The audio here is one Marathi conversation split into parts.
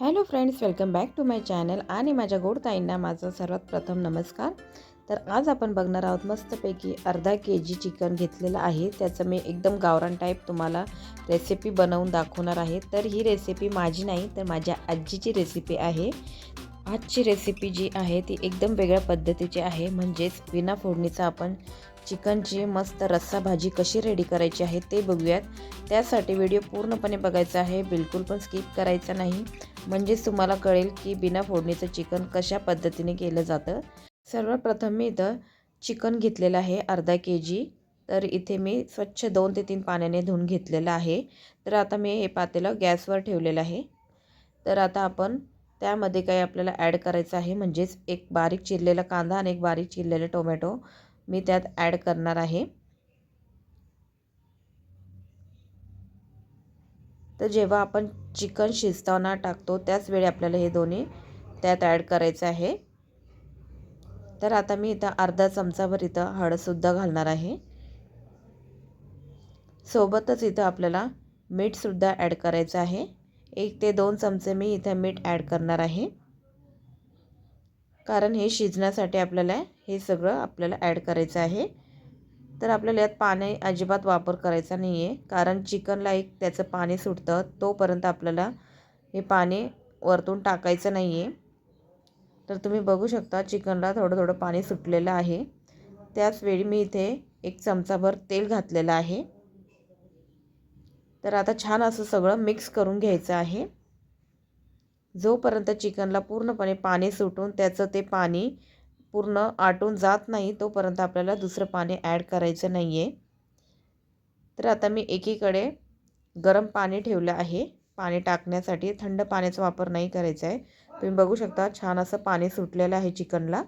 Hello friends welcome back to my channel आणि माझ्या गोड ताईंना माझा सर्वात प्रथम नमस्कार. तर आज आपण बघणार आहोत मस्तपैकी अर्धा के जी चिकन घेतलेलं आहे. त्याचं मी एकदम गावरान टाईप तुम्हाला रेसिपी बनवून दाखवणार आहे. तर ही रेसिपी माझी नाही तर माझ्या आजीची रेसिपी आहे. आजची रेसिपी जी आहे ती एकदम वेगळ्या पद्धतीची आहे. म्हणजेच विना फोडणीचा आपण चिकनची मस्त रस्सा भाजी कशी रेडी करायची आहे ते बघूयात. त्यासाठी व्हिडिओ पूर्णपणे बघायचा आहे. बिलकुल पण स्किप करायचा नाही. म्हणजेच तुम्हाला कळेल की बिना फोडणीचं चिकन कशा पद्धतीने केलं जातं. सर्वप्रथम मी इथं चिकन घेतलेलं आहे अर्धा के जी तर इथे मी स्वच्छ दोन ते तीन पाण्याने धुवून घेतलेलं आहे. तर आता मी हे पातेलं गॅसवर ठेवलेलं आहे. तर आता आपण त्यामध्ये काही आपल्याला ॲड करायचं आहे म्हणजेच एक बारीक चिरलेला कांदा आणि एक बारीक चिरलेलं टोमॅटो मी त्यात ॲड करणार आहे. तर जेव्हा आपण चिकन शिजताना टाकतो त्याच वेळी आपल्याला हे दोन्ही त्यात ॲड करायचं आहे. तर आता मी इथं अर्धा चमचाभर इथं हळदसुद्धा घालणार आहे. सोबतच इथं आपल्याला मीठसुद्धा ॲड करायचं आहे. एक ते दोन चमचे मी इथं मीठ ॲड करणार आहे. कारण हे शिजण्यासाठी आपल्याला हे सगळं आपल्याला ॲड करायचं आहे. तर आपल्याला यात पाणी अजिबात वापर करायचा नाही आहे कारण चिकनला एक त्याचं पाणी सुटतं तोपर्यंत आपल्याला हे पाणी वरतून टाकायचं नाही आहे तर तुम्ही बघू शकता चिकनला थोडं थोडं पाणी सुटलेलं आहे. त्याच वेळी मी इथे एक चमचाभर तेल घातलेलं आहे. तर आता छान असं सगळं मिक्स करून घ्यायचं आहे. जोपर्यंत चिकनला पूर्णपणे पाणी सुटून त्याचं ते पाणी पूर्ण आटून जात नाही तोपर्यंत आपल्याला दुसरं पाणी ॲड करायचं नाही आहे तर आता मी एकीकडे गरम पाणी ठेवलं आहे. पाणी टाकण्यासाठी थंड पाण्याचा वापर नाही करायचा आहे. तुम्ही बघू शकता छान असं पाणी सुटलेलं आहे चिकनला.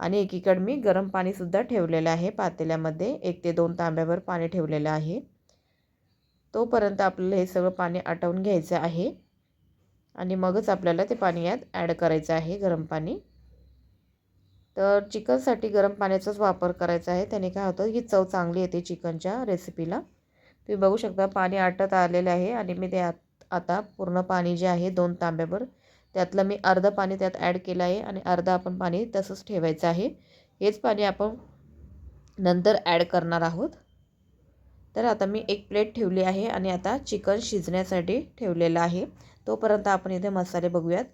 आणि एकीकडे मी गरम पाणीसुद्धा ठेवलेलं आहे पातेल्यामध्ये. एक ते दोन तांब्यावर पाणी ठेवलेलं आहे. तोपर्यंत आपल्याला हे सगळं पाणी आटवून घ्यायचं आहे. आणि मगच आपल्याला ते पाणी यात ॲड करायचं आहे गरम पाणी. तर चिकनसाठी गरम पाण्याचाच वापर करायचा आहे. त्याने काय होतं ही चव चांगली येते चिकनच्या रेसिपीला तुम्ही बघू शकता पाणी आटत आलेलं आहे आणि मी ते आता पूर्ण पाणी जे आहे दोन तांब्यावर त्यातलं मी अर्धं पाणी त्यात ॲड केलं आहे आणि अर्धं आपण पाणी तसंच ठेवायचं आहे. हेच पाणी आपण नंतर ॲड करणार आहोत. तर आता मी एक प्लेट ठेवली आहे आणि आता चिकन शिजण्यासाठी ठेवलेलं आहे. तोपर्यंत आपण इथे मसाले बघूयात.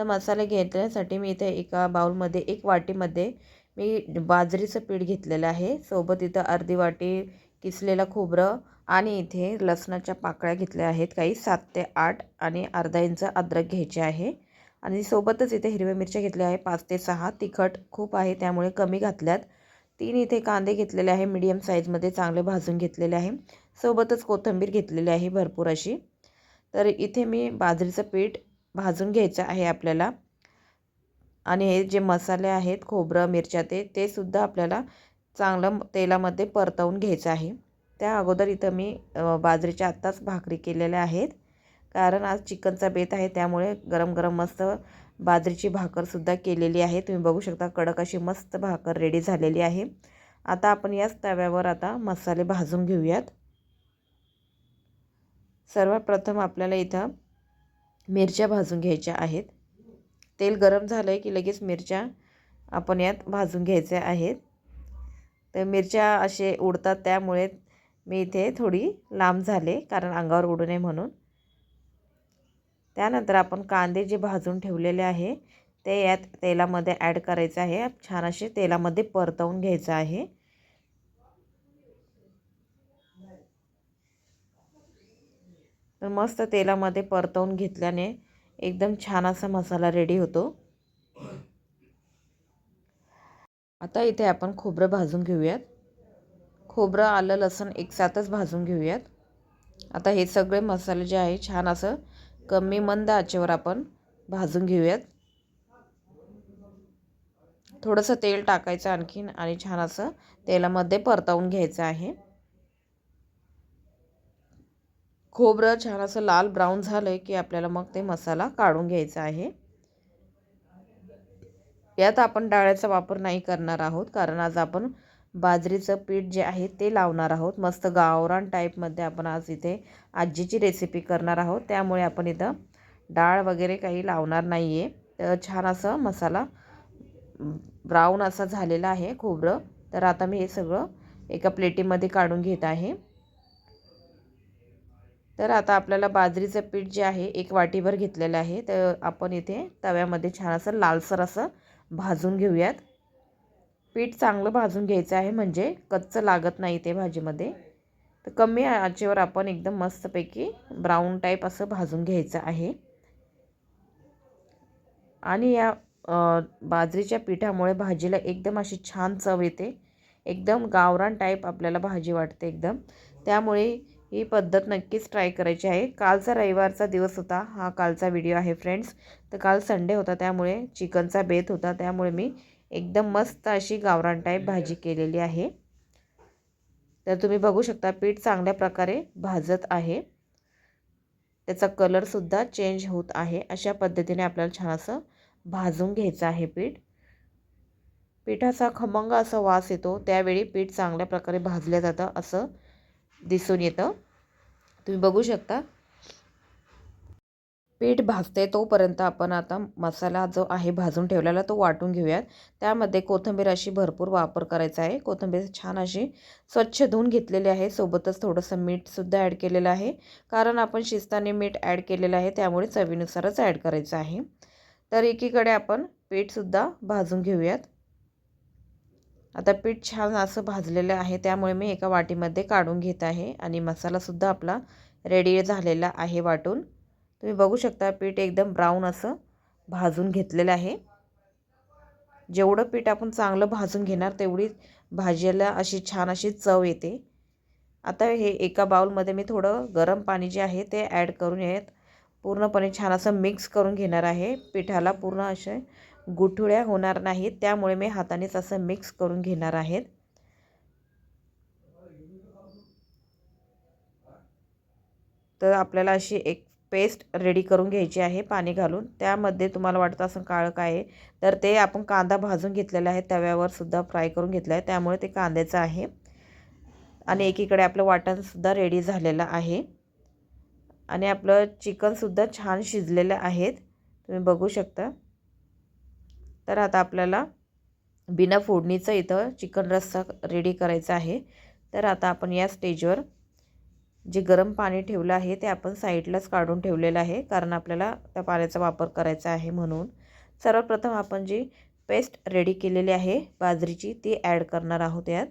तर मसाले घेण्यासाठी मी इथे एका बाउलमध्ये एक वाटीमध्ये मी बाजरीचं पीठ घेतलेलं आहे. सोबत इथं अर्धी वाटी किसलेलं खोबरं आणि इथे लसणाच्या पाकळ्या घेतल्या आहेत. काही सात ते आठ आणि अर्धा इंच अद्रक घ्यायचे आहे. आणि सोबतच इथे हिरव्या मिरच्या घेतल्या आहे पाच ते सहा तिखट खूप आहे त्यामुळे कमी घातल्यात. तीन इथे कांदे घेतलेले आहे. मीडियम साईजमध्ये चांगले भाजून घेतलेले आहे. सोबतच कोथिंबीर घेतलेली आहे भरपूर अशी. तर इथे मी बाजरीचं पीठ भाजून घ्यायचं आहे आपल्याला. आणि हे जे मसाले आहेत खोबरं मिरच्या ते ते सुद्धा आपल्याला चांगलं तेलामध्ये परतवून घ्यायचं आहे. त्या अगोदर इथं मी बाजरीच्या आत्ताच भाकरी केलेल्या आहेत. कारण आज चिकनचा बेत आहे त्यामुळे गरम गरम मस्त बाजरीची भाकरसुद्धा केलेली आहे. तुम्ही बघू शकता कडक अशी मस्त भाकर रेडी झालेली आहे. आता आपण याच तव्यावर आता मसाले भाजून घेऊयात. सर्वात प्रथम आपल्याला इथं मिरच्या भाजून घ्यायच्या आहेत. तेल गरम झालं आहे की लगेच मिरच्या आपण यात भाजून घ्यायच्या आहेत. तर मिरच्या असे उडतात त्यामुळे मी इथे थोडी लांब झाले कारण अंगावर उडू नये म्हणून. त्यानंतर आपण कांदे जे भाजून ठेवलेले आहे ते यात तेलामध्ये ॲड करायचं आहे. छान असे तेलामध्ये परतवून घ्यायचं आहे. तर मस्त तेलामध्ये परतवून घेतल्याने एकदम छान असा मसाला रेडी होतो. आता इथे आपण खोबरं भाजून घेऊयात. खोबरं आलं लसण एकसाथच भाजून घेऊयात. आता हे सगळे मसाले जे आहे छान असं कमी मंद आचेवर आपण भाजून घेऊयात. थोडंसं तेल टाकायचं आणखीन आणि छान असं तेलामध्ये परतवून घ्यायचं आहे. खोबरं छान असं लाल ब्राऊन झालं आहे की आपल्याला मग ते मसाला काढून घ्यायचा आहे. यात आपण डाळ्याचा वापर नाही करणार आहोत कारण आज आपण बाजरीचं पीठ जे आहे ते लावणार आहोत. मस्त गावरान टाईपमध्ये आपण आज इथे आजीची रेसिपी करणार आहोत. त्यामुळे आपण इथं डाळ वगैरे काही लावणार नाही आहे तर छान असं मसाला ब्राऊन असा झालेला आहे खोबरं. तर आता मी हे सगळं एका प्लेटीमध्ये काढून घेत आहे. तर आता आपल्याला बाजरीचं पीठ जे आहे एक वाटीभर घेतलेलं आहे. तर आपण इथे तव्यामध्ये छान असं लालसर असं भाजून घेऊयात. पीठ चांगलं भाजून घ्यायचं आहे म्हणजे कच्चं लागत नाही ते भाजीमध्ये. तर कमी आचेवर आपण एकदम मस्तपैकी ब्राऊन टाईप असं भाजून घ्यायचं आहे. आणि या बाजरीच्या पिठामुळे भाजीला एकदम अशी छान चव येते. एकदम गावरान टाईप आपल्याला भाजी वाटते एकदम. त्यामुळे ही पद्धत नक्कीच ट्राय करायची आहे. कालचा रविवारचा दिवस होता. हा कालचा व्हिडिओ आहे फ्रेंड्स तर काल संडे होता त्यामुळे चिकनचा बेत होता. त्यामुळे मी एकदम मस्त अशी गावरान टाईप भाजी केलेली आहे. तर तुम्ही बघू शकता पीठ चांगल्या प्रकारे भाजत आहे. त्याचा कलरसुद्धा चेंज होत आहे. अशा पद्धतीने आपल्याला छान असं भाजून घ्यायचं आहे पीठ. पिठाचा खमंग असा वास येतो. त्यावेळी पीठ चांगल्या प्रकारे भाजलं जातं असं दिसून येतं. तुम्ही बघू शकता. पीठ भाजते तोपर्यंत आपण आता मसाला जो आहे भाजून ठेवलेला तो वाटून घेऊयात. त्यामध्ये कोथिंबीर अशी भरपूर वापर करायचा आहे. कोथिंबीर छान अशी स्वच्छ धुवून घेतलेली आहे. सोबतच थोडंसं मीठसुद्धा ॲड केलेलं आहे. कारण आपण शिस्ताने मीठ ॲड केलेलं आहे. त्यामुळे चवीनुसारच ॲड करायचं आहे. तर एकीकडे आपण पीठसुद्धा भाजून घेऊयात. आता पीठ छान असं भाजलेलं आहे त्यामुळे मी एका वाटीमध्ये काढून घेत आहे आणि मसालासुद्धा आपला रेडी झालेला आहे वाटून. तुम्ही बघू शकता पीठ एकदम ब्राऊन असं भाजून घेतलेलं आहे. जेवढं पीठ आपण चांगलं भाजून घेणार तेवढी भाजीला अशी छान अशी चव येते. आता हे एका बाउलमध्ये मी थोडं गरम पाणी जे आहे ते ॲड करून येत पूर्णपणे छान असं मिक्स करून घेणार आहे. पिठाला पूर्ण असे गुठुळ्या होणार नाहीत त्यामुळे मी हातानेच असं मिक्स करून घेणार आहेत. तर आपल्याला अशी एक पेस्ट रेडी करून घ्यायची आहे पाणी घालून. त्यामध्ये तुम्हाला वाटतं असं काळं काय आहे तर ते आपण कांदा भाजून घेतलेला आहे तव्यावर सुद्धा फ्राय करून घेतलं आहे. त्यामुळे ते कांद्याचं आहे. आणि एकीकडे आपलं वाटणसुद्धा रेडी झालेलं आहे. आणि आपलं चिकनसुद्धा छान शिजलेलं आहेत तुम्ही बघू शकता. तर आता आपल्याला बिना फोडणीचं इथं चिकन रस्सा रेडी करायचा आहे. तर आता आपण या स्टेजवर जे गरम पाणी ठेवलं आहे ते आपण साईडलाच काढून ठेवलेलं आहे कारण आपल्याला त्या पाण्याचा वापर करायचा आहे म्हणून. सर्वप्रथम आपण जी पेस्ट रेडी केलेली आहे बाजरीची ती ॲड करणार आहोत यात.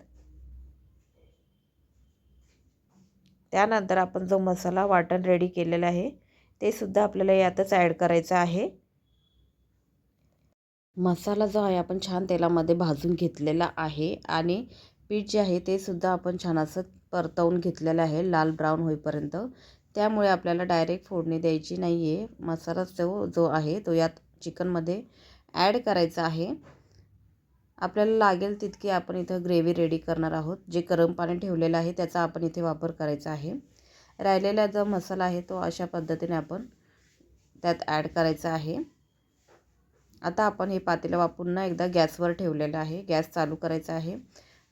त्यानंतर आपण जो मसाला वाटण रेडी केलेला आहे ते सुद्धा आपल्याला यातच ॲड करायचं आहे. मसाला जो आहे आपण छान तेलामध्ये भाजून घेतलेला आहे आणि पीठ जे आहे ते सुद्धा आपण छान असं परतवून घेतलेलं आहे लाल ब्राऊन होईपर्यंत. त्यामुळे आपल्याला डायरेक्ट फोडणी द्यायची नाही आहे मसाला जो जो आहे तो यात चिकनमध्ये ॲड करायचा आहे. आपल्याला लागेल तितकी आपण इथं ग्रेव्ही रेडी करणार आहोत. जे गरम पाणी ठेवलेलं आहे त्याचा आपण इथे वापर करायचा आहे. राहिलेला जो मसाला आहे तो अशा पद्धतीने आपण त्यात ॲड करायचा आहे. आता आपण हे पातेलं पुन्हा एकदा गॅसवर ठेवलेलं आहे. गॅस चालू करायचा आहे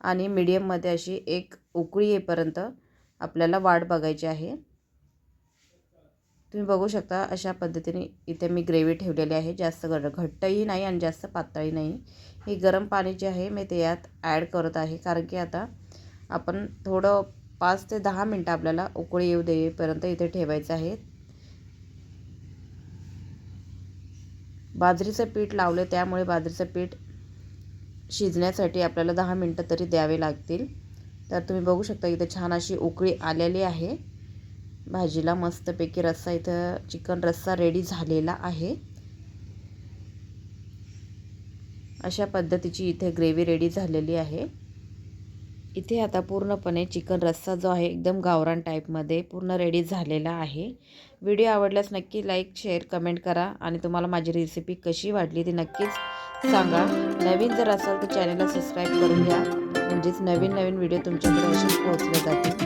आणि मीडियममध्ये अशी एक उकळी येईपर्यंत आपल्याला वाट बघायची आहे. तुम्ही बघू शकता अशा पद्धतीने इथे मी ग्रेव्ही ठेवलेली आहे. जास्त ग घट्टही नाही आणि जास्त पातळी नाही. हे गरम पाणी जे आहे मी ते यात ॲड करत आहे. कारण की आता आपण थोडं पाच ते दहा मिनटं आपल्याला उकळी येऊ देईपर्यंत इथे ठेवायचं आहे. बाजरीचं पीठ लावलं त्यामुळे बाजरीचं पीठ शिजण्यासाठी आपल्याला दहा मिनटं तरी द्यावे लागतील. तर तुम्ही बघू शकता इथं छान अशी उकळी आलेली आहे. भाजीला मस्तपैकी रस्सा इथं चिकन रस्सा रेडी झालेला आहे. अशा पद्धतीची इथे ग्रेव्ही रेडी झालेली आहे. इथे आता पूर्णपणे चिकन रस्सा जो आहे एकदम गावरान टाईपमध्ये पूर्ण रेडी झालेला आहे. व्हिडिओ आवडल्यास नक्की लाईक शेअर कमेंट करा आणि तुम्हाला माझी रेसिपी कशी वाटली ती नक्कीच सांगा. नवीन जर असाल तर चॅनलला सबस्क्राईब करून घ्या. म्हणजेच नवीन नवीन व्हिडिओ तुमच्याकडे असे पोहोचले जातील.